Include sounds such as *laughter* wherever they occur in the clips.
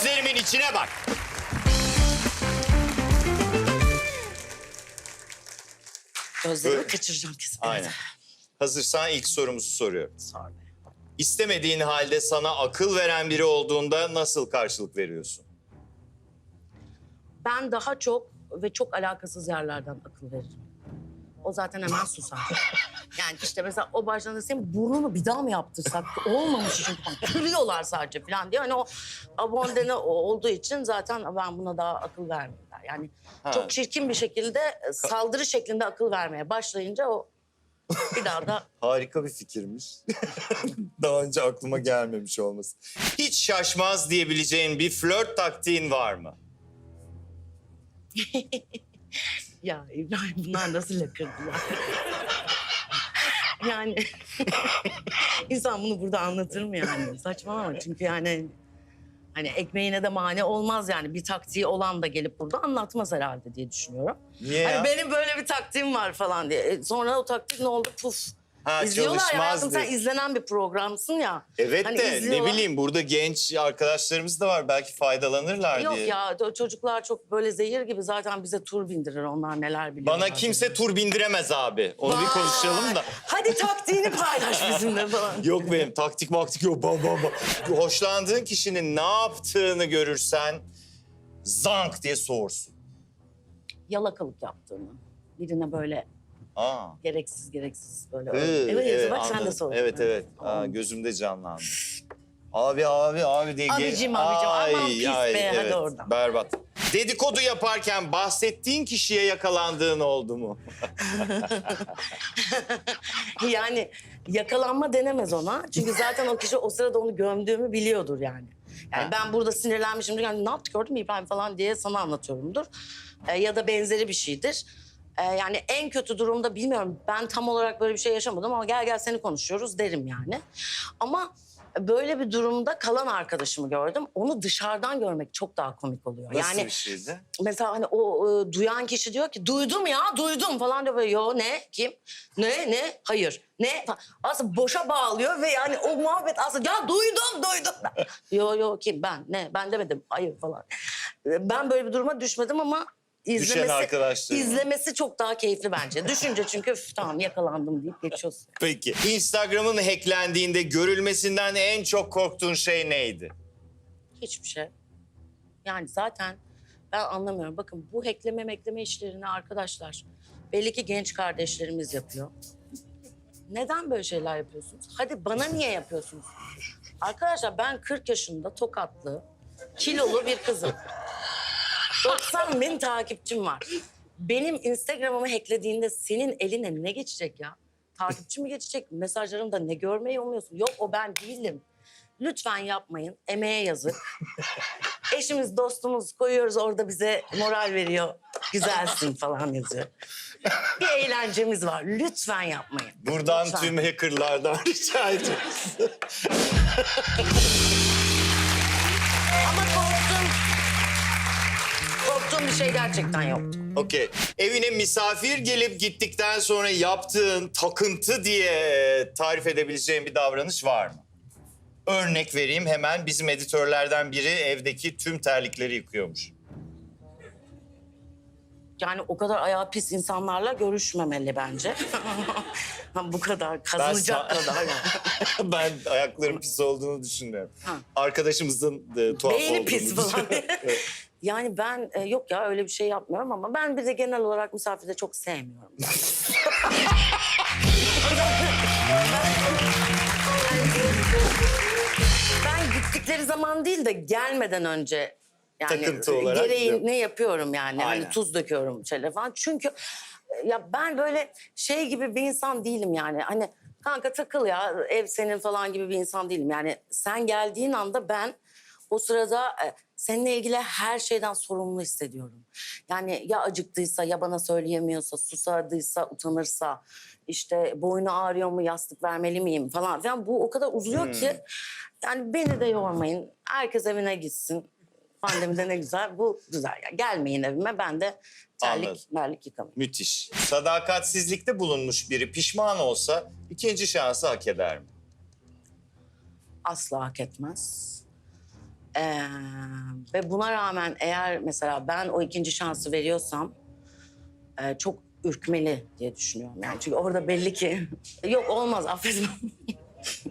Gözlerimin içine bak. Gözlerimi Böyle. kaçıracağım kesin. Aynen. Hazırsan ilk sorumuzu soruyorum. Sor. İstemediğin halde sana akıl veren biri olduğunda nasıl karşılık veriyorsun? Ben daha çok ve çok alakasız yerlerden akıl veririm. O zaten hemen susar. Yani işte mesela o baştan da senin burnunu bir daha mı yaptırsak? Olmamış çünkü falan. Kırıyorlar sadece falan diye. Hani o abondene olduğu için zaten ben buna daha akıl vermiyorlar. Yani Ha. çok çirkin bir şekilde saldırı şeklinde akıl vermeye başlayınca o bir daha da *laughs* Harika bir fikirmiş. *laughs* Daha önce aklıma gelmemiş olması. Hiç şaşmaz diyebileceğin bir flört taktiğin var mı? *laughs* Ya İbrahim bunlar nasıl lakırdılar? *laughs* yani *laughs* insan bunu burada anlatır mı yani? Saçmalama çünkü yani hani ekmeğine de mani olmaz yani. Bir taktiği olan da gelip burada anlatmaz herhalde diye düşünüyorum. Niye ya? Hani benim böyle bir taktiğim var falan diye. E, Sonra o taktik ne oldu? Puf. Ha, İzliyorlar ya hayatım sen izlenen bir programsın ya. Evet Hani de ne izliyorlar. bileyim burada genç arkadaşlarımız da var. Belki faydalanırlar Yok diye. ya o çocuklar çok böyle zehir gibi zaten bize tur bindirir onlar neler biliyor. Bana kimse tur bindiremez abi. Onu bir konuşalım da. Hadi taktiğini paylaş bizimle falan. *laughs* Yok benim taktik maktik yok. Ba, ba, ba. Hoşlandığın kişinin ne yaptığını görürsen zank diye soğursun. Yalakalık yaptığını. Birine böyle Aa. gereksiz gereksiz böyle. Ee, evet, evet, bak sen de anladım. sor. Evet evet. Aa, gözümde canlandı. Abi abi abi diye. Abicim, abicim, aman pis be, hadi oradan. Berbat. Dedikodu yaparken bahsettiğin kişiye yakalandığın oldu mu? *laughs* yani yakalanma denemez ona. Çünkü zaten o kişi o sırada onu gömdüğümü biliyordur yani. Yani Ha. ben burada sinirlenmişimdir. Yani ne yaptık gördün mü İbrahim falan diye sana anlatıyorumdur. Ee, ya da benzeri bir şeydir. Ee, yani en kötü durumda bilmiyorum. Ben tam olarak böyle bir şey yaşamadım ama gel gel seni konuşuyoruz derim yani. Ama böyle bir durumda kalan arkadaşımı gördüm. Onu dışarıdan görmek çok daha komik oluyor. Nasıl yani bir şeydi? mesela hani o e, duyan kişi diyor ki duydum ya duydum falan diyor böyle yo ne kim ne ne hayır ne falan. aslında boşa bağlıyor ve yani o muhabbet aslında ya duydum duydum yo yo kim ben ne ben demedim hayır falan E, ben böyle bir duruma düşmedim ama izlemesi arkadaşlarım. izlemesi çok daha keyifli bence düşünce çünkü "Üf, tamam yakalandım deyip geçiyorsun. Peki. Instagram'ın hacklendiğinde görülmesinden en çok korktuğun şey neydi? Hiçbir şey. Yani zaten ben anlamıyorum. Bakın bu hackleme mekleme işlerini arkadaşlar belli ki genç kardeşlerimiz yapıyor. Neden böyle şeyler yapıyorsunuz? Hadi bana niye yapıyorsunuz? Arkadaşlar ben 40 yaşında tokatlı, kilolu bir kızım. 90 bin takipçim var. Benim Instagram'ımı hacklediğinde senin eline ne geçecek ya? Takipçi mi geçecek? Mesajlarımda ne görmeyi umuyorsun? Yok o ben değilim. Lütfen yapmayın. Emeğe yazık. Eşimiz, dostumuz koyuyoruz orada bize moral veriyor. Güzelsin falan yazıyor. Bir eğlencemiz var. Lütfen yapmayın. Buradan Lütfen. tüm hackerlardan *laughs* rica ediyoruz. Bir şey gerçekten yoktu. Okey. Evine misafir gelip gittikten sonra yaptığın takıntı diye tarif edebileceğin bir davranış var mı? Örnek vereyim hemen bizim editörlerden biri evdeki tüm terlikleri yıkıyormuş. Yani o kadar ayağı pis insanlarla görüşmemeli bence. *laughs* Bu kadar kazanacak Ben sa- kadar yani. *laughs* ben ayaklarım pis olduğunu düşünmüyorum. Ha. Arkadaşımızın e, tuhaf Beyni olduğunu pis falan. düşünüyorum. Evet. *laughs* Yani ben e, yok ya öyle bir şey yapmıyorum ama ben bir de genel olarak misafirde çok sevmiyorum. *laughs* ben gittikleri zaman değil de gelmeden önce yani Takıntı olarak gereğini yapıyorum yani. Aynen. Hani tuz döküyorum şeyle falan. Çünkü e, ya ben böyle şey gibi bir insan değilim yani. Hani kanka takıl ya ev senin falan gibi bir insan değilim. Yani sen geldiğin anda ben o sırada e, seninle ilgili her şeyden sorumlu hissediyorum. Yani ya acıktıysa ya bana söyleyemiyorsa, susadıysa, utanırsa, işte boynu ağrıyor mu, yastık vermeli miyim falan filan. Bu o kadar uzuyor ki yani beni de yormayın. Herkes evine gitsin. Pandemide ne güzel, bu güzel. Yani gelmeyin evime, ben de terlik, Anladım. merlik yıkamayayım. Müthiş. Sadakatsizlikte bulunmuş biri pişman olsa ikinci şansı hak eder mi? Asla hak etmez. Ee, Ve buna rağmen eğer mesela ben o ikinci şansı veriyorsam e, çok ürkmeli diye düşünüyorum. Yani çünkü orada belli ki *laughs* yok olmaz affetmem. *laughs*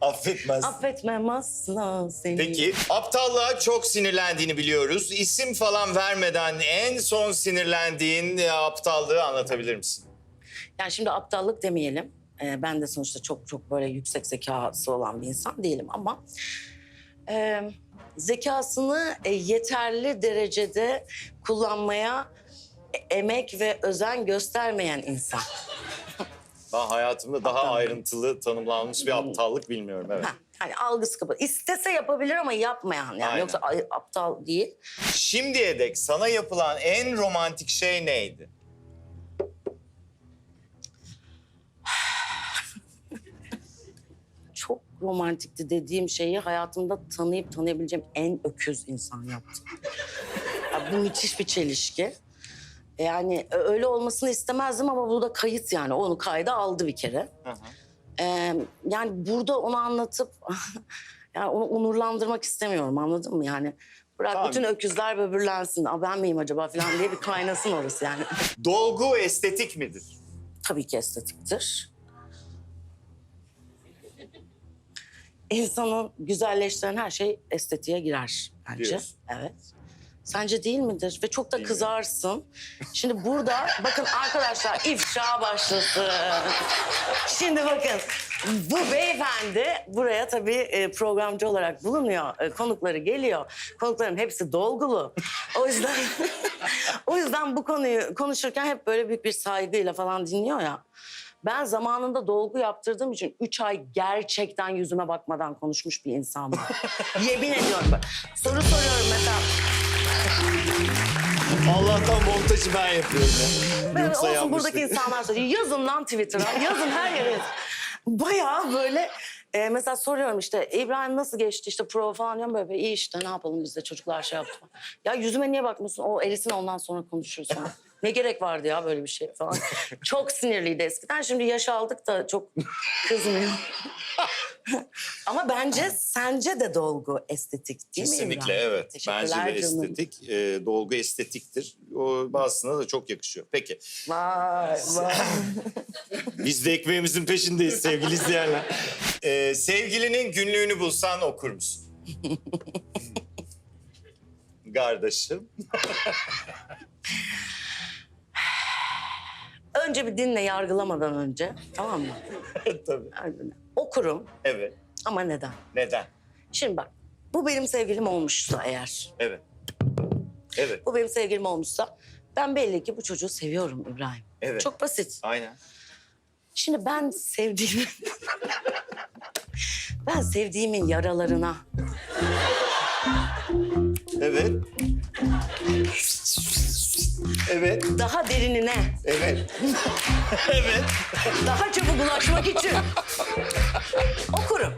Affetmez. Affetmem asla seni. Peki aptallığa çok sinirlendiğini biliyoruz. İsim falan vermeden en son sinirlendiğin e, aptallığı anlatabilir misin? Yani şimdi aptallık demeyelim. Ee, ben de sonuçta çok çok böyle yüksek zekası olan bir insan değilim ama... e, zekasını e, yeterli derecede kullanmaya emek ve özen göstermeyen insan. Ben hayatımda daha ayrıntılı tanımlanmış bir aptallık bilmiyorum. Evet. Ha, hani algısı kapalı. İstese yapabilir ama yapmayan yani. Aynen. Yoksa ay- aptal değil. Şimdiye dek sana yapılan en romantik şey neydi? Çok romantikti dediğim şeyi hayatımda tanıyıp tanıyabileceğim en öküz insan yaptı. Ya bu müthiş bir çelişki. Yani ö- öyle olmasını istemezdim ama bu da kayıt yani. Onu kayda aldı bir kere. Ee, yani burada onu anlatıp *laughs* yani onu onurlandırmak istemiyorum anladın mı? Yani bırak Tamam. bütün öküzler böbürlensin. Aa, ben miyim acaba falan diye bir kaynasın orası yani. *laughs* Dolgu estetik midir? Tabii ki estetiktir. İnsanın güzelleştiren her şey estetiğe girer bence. Diyorsun. Evet. Sence değil midir? Ve çok da kızarsın. Şimdi burada *laughs* bakın arkadaşlar ifşa başlasın. Şimdi bakın bu beyefendi buraya tabii e, programcı olarak bulunuyor. E, Konukları geliyor. Konukların hepsi dolgulu. O yüzden *laughs* o yüzden bu konuyu konuşurken hep böyle büyük bir saygıyla falan dinliyor ya. Ben zamanında dolgu yaptırdığım için üç ay gerçekten yüzüme bakmadan konuşmuş bir insanım. *laughs* Yemin ediyorum. bak. Soru soruyorum mesela. Allah'tan montajı ben yapıyorum. ya. Ben Yoksa olsun buradaki yanlışlık. insanlar söylüyor. Yazın lan Twitter'a, yazın her yere. yazın. Bayağı böyle e, mesela soruyorum işte İbrahim nasıl geçti işte prova falan diyorum böyle iyi işte ne yapalım biz de çocuklar şey yaptı. falan. Ya yüzüme niye bakmıyorsun? O erisin ondan sonra konuşuruz falan. Ne gerek vardı ya böyle bir şey falan. *laughs* çok sinirliydi eskiden. Şimdi yaş aldık da çok kızmıyor. *laughs* Ama bence sence de dolgu estetik değil mi Kesinlikle İbrahim? evet. Bence Teşekkürler de canım. estetik. e, dolgu estetiktir. O bazısına da çok yakışıyor. Peki. Vay vay. *laughs* Biz de ekmeğimizin peşindeyiz sevgili izleyenler. Ee, sevgilinin günlüğünü bulsan okur musun? Kardeşim. Önce bir dinle yargılamadan önce tamam mı? *laughs* Tabii. Okurum Evet. ama neden? Neden? Şimdi bak bu benim sevgilim olmuşsa eğer, Evet. Evet. bu benim sevgilim olmuşsa ben belli ki bu çocuğu seviyorum İbrahim. Evet. Çok basit. Aynen. Şimdi ben sevdiğimin... *laughs* ben sevdiğimin yaralarına Evet. Evet. daha derinine, Evet. *laughs* evet. daha çabuk ulaşmak için okurum.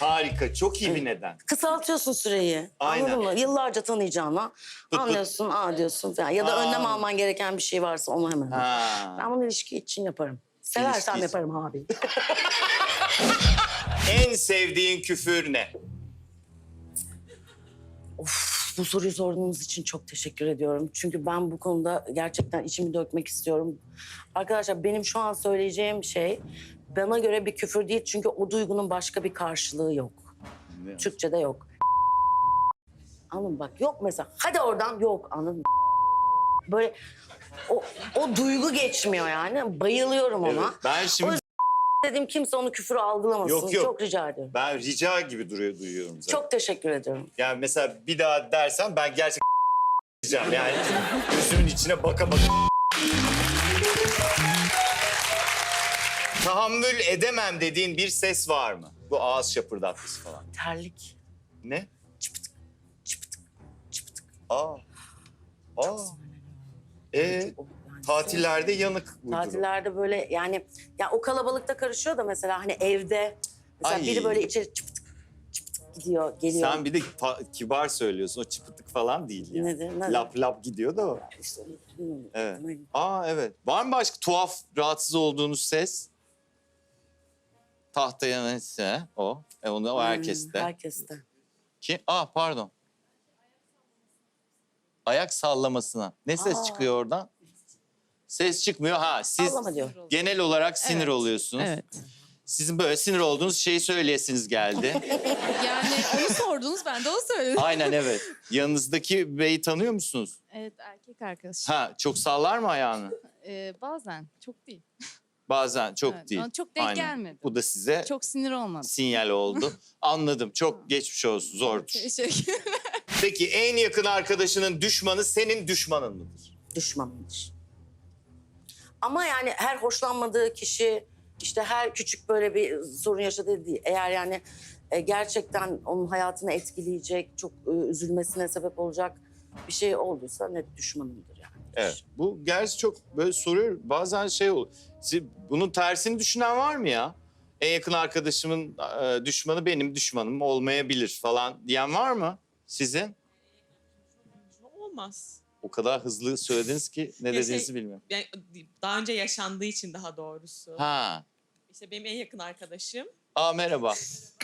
Harika. Çok iyi bir neden. Kısaltıyorsun süreyi. Aynen. Anladın mı? Yıllarca tanıyacağına anlıyorsun, aa diyorsun falan. Ya da Aa. önlem alman gereken bir şey varsa onu hemen. Ha. Ben bunu ilişki için yaparım. Seversem İlişki için. yaparım abi. *laughs* En sevdiğin küfür ne? Bu soruyu sorduğunuz için çok teşekkür ediyorum. Çünkü ben bu konuda gerçekten içimi dökmek istiyorum. Arkadaşlar benim şu an söyleyeceğim şey bana göre bir küfür değil. Çünkü o duygunun başka bir karşılığı yok. Ne? Türkçe'de yok. Anladın mı? Bak yok mesela. Hadi oradan yok anladın mı? Böyle o, o duygu geçmiyor yani. Bayılıyorum ona. Evet. Ben şimdi Dedim kimse onu küfür algılamasın. Yok, yok. Çok rica ediyorum. ben rica gibi duruyor duyuyorum zaten. Çok teşekkür ediyorum. Yani mesela bir daha dersen ben gerçekten *laughs* diyeceğim. Yani gözümün içine baka baka. Tahammül edemem dediğin bir ses var mı? Bu ağız şapırdatması falan. Terlik. Ne? Çıpıtık, çıpıtık, çıpıtık. Aa. Aa. Ee, yani tatillerde yanık durum. Tatillerde böyle yani ya o kalabalıkta karışıyor da mesela hani evde mesela Ay. biri böyle içeri çıpıtık çıpıtık gidiyor geliyor. Sen bir de fa- kibar söylüyorsun. O çıpıtık falan değil yani. Nedir, nedir? Lap lap gidiyor da o. İşte, bilmiyorum. Evet. Aa evet. Var mı başka tuhaf rahatsız olduğunuz ses? Tahtaya neyse o. E onu o Hmm, herkeste. Herkeste. Ki, aa pardon. Ayak sallamasına. Ne ses Aa. çıkıyor oradan? Ses çıkmıyor. Ha siz diyor. genel olarak sinir Evet. oluyorsunuz. Evet. Sizin böyle sinir olduğunuz şeyi söyleyesiniz geldi. *laughs* Yani onu sordunuz ben de onu söyledim. Aynen evet. Yanınızdaki beyi tanıyor musunuz? Evet erkek arkadaş. Ha çok sallar mı ayağını? *laughs* Ee, bazen çok değil. *laughs* Bazen çok Evet, değil. bana çok denk Aynen. gelmedi. Bu da size Çok sinir olmadı. sinyal oldu. Anladım. Çok geçmiş olsun. Zordur. Teşekkür Peki en yakın arkadaşının düşmanı senin düşmanın mıdır? düşmanımdır. Ama yani her hoşlanmadığı kişi işte her küçük böyle bir sorun yaşadığı değil. Eğer yani e, gerçekten onun hayatını etkileyecek, çok e, üzülmesine sebep olacak bir şey olduysa net düşmanımdır yani. Evet. Bu gerçi çok böyle soruyor. Bazen şey oluyor. Siz- Bunun tersini düşünen var mı ya? En yakın arkadaşımın e, düşmanı benim düşmanım olmayabilir falan diyen var mı sizin? Olmaz. O kadar hızlı söylediniz ki ne Ya şey- dediğinizi bilmiyorum. Yani daha önce yaşandığı için daha doğrusu. Ha. İşte benim en yakın arkadaşım. Aa merhaba.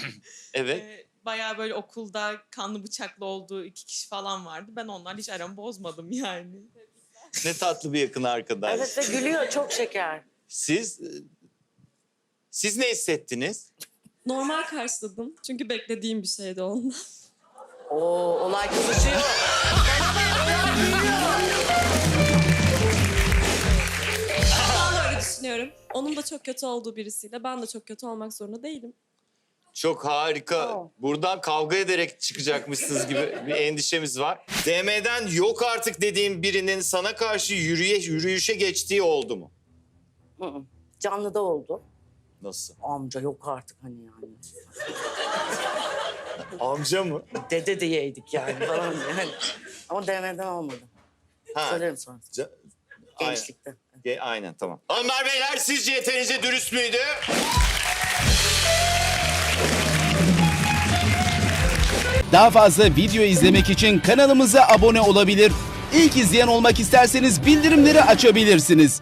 *clears throat* evet. e, bayağı böyle okulda kanlı bıçaklı olduğu iki kişi falan vardı. Ben onlarla hiç aramı bozmadım yani. Ne tatlı bir yakın arkadaş. Evet ve gülüyor çok şeker. Siz e, siz ne hissettiniz? Normal karşıladım. Çünkü beklediğim bir şeydi ondan. Oo olay kızışıyor. Düşünüyorum. Onun da çok kötü olduğu birisiyle ben de çok kötü olmak zorunda değilim. Çok harika. Aa. Buradan kavga ederek çıkacakmışsınız gibi *laughs* bir endişemiz var. DM'den yok artık dediğim birinin sana karşı yürüye, yürüyüşe geçtiği oldu mu? Hı hı. Canlıda oldu. Nasıl? Amca yok artık hani yani. *laughs* Amca mı? Dede diyeydik yani falan yani. Ama DM'den olmadı. Ha. Söylerim sonra. ca- aynen. Gençlikte. Ge- aynen tamam. Hanımlar beyler sizce yeterince dürüst müydü? Daha fazla video izlemek için kanalımıza abone olabilir. İlk izleyen olmak isterseniz bildirimleri açabilirsiniz.